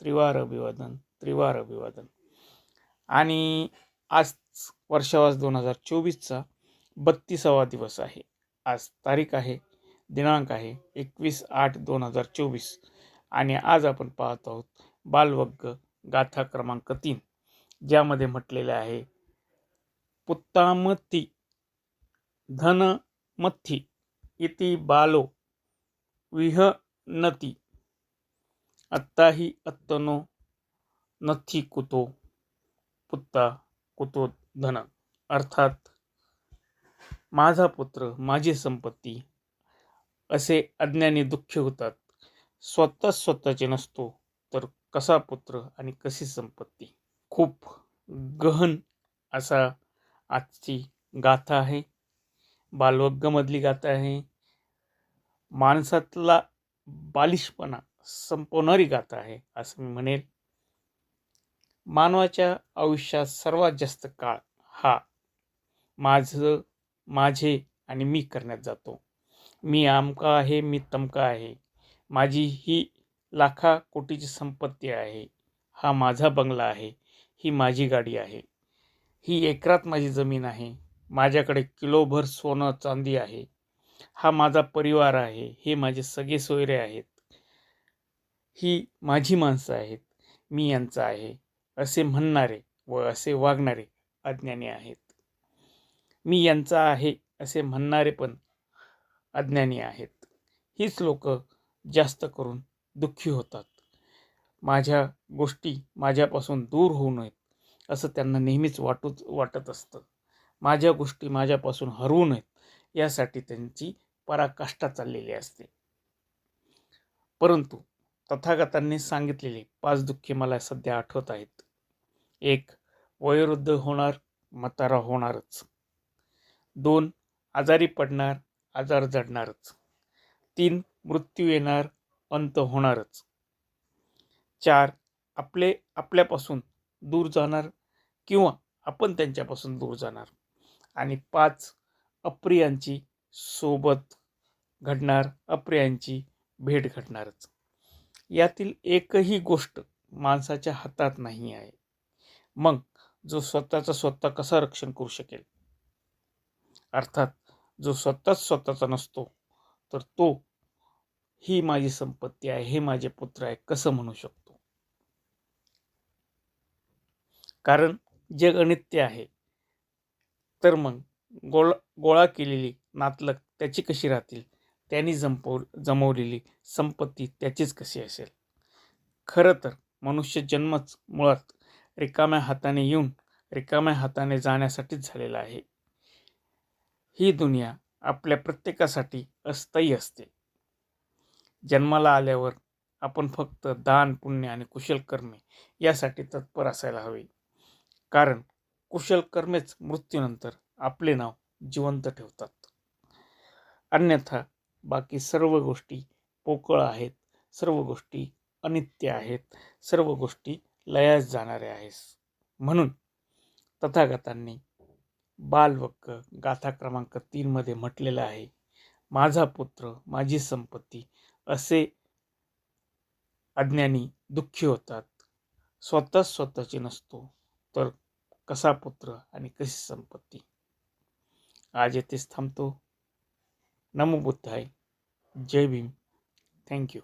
त्रिवार अभिवादन त्रिवार अभिवादन. आणि आज वर्षावास दोन हजार चोवीसचा बत्तीसावा दिवस आहे. आज तारीख आहे दिनांक आहे एकवीस आठ दोन हजार चोवीस. आणि आज आपण पाहत आहोत बालवग्ग गाथा क्रमांक तीन ज्यामध्ये म्हटलेले आहे पुत्तामती धनमथी इति बालो विहनती. आत्ताही अत्तनो नथी कुतो पुत्ता कुतो धन. अर्थात माझा पुत्र माझी संपत्ती असे अज्ञानी दुःखी होतात. स्वतः स्वतःचे नसतो तर कसा पुत्र आणि कशी संपत्ती? खूप गहन असा आजची गाथा आहे. बालवग्गमधली गाथा आहे. माणसातला बालिशपणा संपवणारी गाथा आहे असं मी म्हणेल मानवाच्या आयुष्यात सर्वात जास्त काळ हा माझं माझे आणि मी करण्यात जातो. मी आमका आहे मी तमका आहे. माझी ही लाखा कोटीची संपत्ती आहे. हा माझा बंगला आहे. ही माझी गाडी आहे. ही एकरात माझी जमीन आहे. माझ्याकडे किलोभर सोनं चांदी आहे. हा माझा परिवार आहे. हे माझे सगळे सोयरे आहेत. ही माझी माणसं आहेत. मी यांचं आहे. असे म्हणणारे व असे वागणारे अज्ञानी आहेत. मी यांचा आहे असे म्हणणारे पण अज्ञानी आहेत. हीच लोक जास्त करून दुःखी होतात. माझ्या गोष्टी माझ्यापासून दूर होऊ नयेत असं त्यांना नेहमीच वाटूच वाटत असतं. माझ्या गोष्टी माझ्यापासून हरवू नयेत यासाठी त्यांची पराकाष्ठा चाललेली असते. परंतु तथागतांनी सांगितलेली पाच दुःखे मला सध्या आठवत आहेत. एक वयोवृद्ध होणार म्हातारा होणारच. दोन आजारी पडणार आजार जडणारच. तीन मृत्यू येणार अंत होणारच. चार आपले आपल्यापासून दूर जाणार किंवा आपण त्यांच्यापासून दूर जाणार. आणि पाच अप्रियांची सोबत घडणार अप्रियांची भेट घडणारच. यातील एकही गोष्ट माणसाच्या हातात नाही आहे. मग जो स्वतःचा स्वतः कसा रक्षण करू शकेल? अर्थात जो स्वतःच स्वतःचा नसतो तर तो ही माझी संपत्ती आहे हे माझे पुत्र आहे कसं म्हणू शकतो? कारण जग अनित्य आहे. तर मग गोळा गोळा केलेली नातलक त्याची कशी राहतील? त्यांनी जमपव जमवलेली संपत्ती त्याचीच कशी असेल? खरं तर मनुष्य जन्मच मुळात रिकाम्या हाताने येऊन रिकाम्या हाताने जाण्यासाठीच झालेला आहे. ही दुनिया आपल्या प्रत्येकासाठी अस्थायी असते. जन्माला आल्यावर आपण फक्त दान पुण्य आणि कुशल कर्मे यासाठी तत्पर असायला हवे. कारण कुशल कर्मेच मृत्यूनंतर आपले नाव जिवंत ठेवतात. अन्यथा बाकी सर्व गोष्टी पोकळ आहेत सर्व गोष्टी अनित्य आहेत सर्व गोष्टी लयास जाणाऱ्या आहेस म्हणून तथागतांनी बालवक्क गाथा क्रमांक तीनमध्ये म्हटलेलं आहे माझा पुत्र माझी संपत्ती असे अज्ञानी दुःखी होतात. स्वतःच स्वतःची नसतो तर कसा पुत्र आणि कशी संपत्ती? आज येथेच थांबतो. नमो बुद्धाय. जय भीम थँक्यू